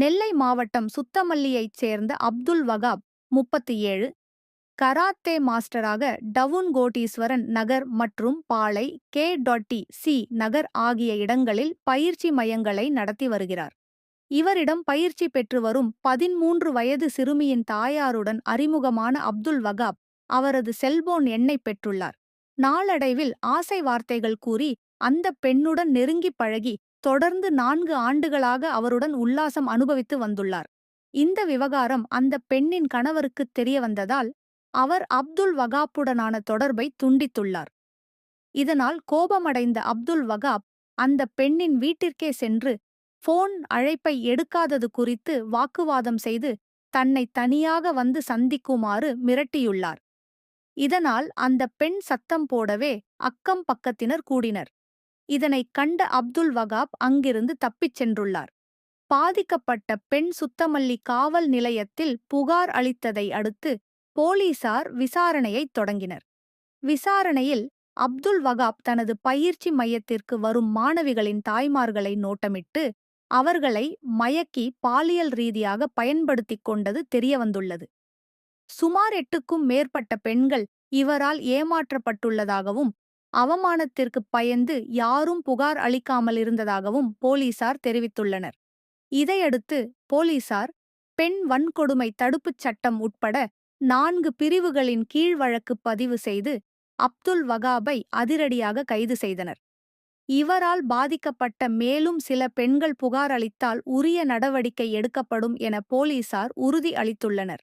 நெல்லை மாவட்டம் சுத்தமல்லியைச் சேர்ந்த அப்துல் வகாப் முப்பத்தி ஏழு கராத்தே மாஸ்டராக டவுன் கோட்டீஸ்வரன் நகர் மற்றும் Palai K T C Nagar ஆகிய இடங்களில் பயிற்சி மையங்களை நடத்தி வருகிறார். இவரிடம் பயிற்சி பெற்று வரும் பதிமூன்று வயது சிறுமியின் தாயாருடன் அறிமுகமான அப்துல் வகாப் அவரது செல்போன் எண்ணை பெற்றுள்ளார். நாளடைவில் ஆசை வார்த்தைகள் கூறி அந்த பெண்ணுடன் நெருங்கிப் பழகி தொடர்ந்து நான்கு ஆண்டுகளாக அவருடன் உல்லாசம் அனுபவித்து வந்துள்ளார். இந்த விவகாரம் அந்த பெண்ணின் கணவருக்கு தெரியவந்ததால் அவர் அப்துல் வகாப்புடனான தொடர்பை துண்டித்துள்ளார். இதனால் கோபமடைந்த அப்துல் வகாப் அந்த பெண்ணின் வீட்டிற்கே சென்று போன் அழைப்பை எடுக்காதது குறித்து வாக்குவாதம் செய்து தன்னை தனியாக வந்து சந்திக்குமாறு மிரட்டியுள்ளார். இதனால் அந்த பெண் சத்தம் போடவே அக்கம் பக்கத்தினர் கூடினர். இதனைக் கண்ட அப்துல் வகாப் அங்கிருந்து தப்பிச் சென்றுள்ளார். பாதிக்கப்பட்ட பெண் சுத்தமல்லி காவல் நிலையத்தில் புகார் அளித்ததை அடுத்து போலீசார் விசாரணையைத் தொடங்கினர். விசாரணையில் அப்துல் வகாப் தனது பயிற்சி மையத்திற்கு வரும் மாணவிகளின் தாய்மார்களை நோட்டமிட்டு அவர்களை மயக்கி பாலியல் ரீதியாக பயன்படுத்திக் கொண்டது தெரியவந்துள்ளது. சுமார் எட்டுக்கும் மேற்பட்ட பெண்கள் இவரால் ஏமாற்றப்பட்டுள்ளதாகவும் அவமானத்திற்கு பயந்து யாரும் புகார் அளிக்காமல் இருந்ததாகவும் போலீசார் தெரிவித்துள்ளனர். இதையடுத்து போலீசார் பெண் வன்கொடுமை தடுப்புச் சட்டம் உட்பட நான்கு பிரிவுகளின் கீழ் வழக்கு பதிவு செய்து அப்துல் வகாபை அதிரடியாக கைது செய்தனர். இவரால் பாதிக்கப்பட்ட மேலும் சில பெண்கள் புகார் அளித்தால் உரிய நடவடிக்கை எடுக்கப்படும் என போலீசார் உறுதி அளித்துள்ளனர்.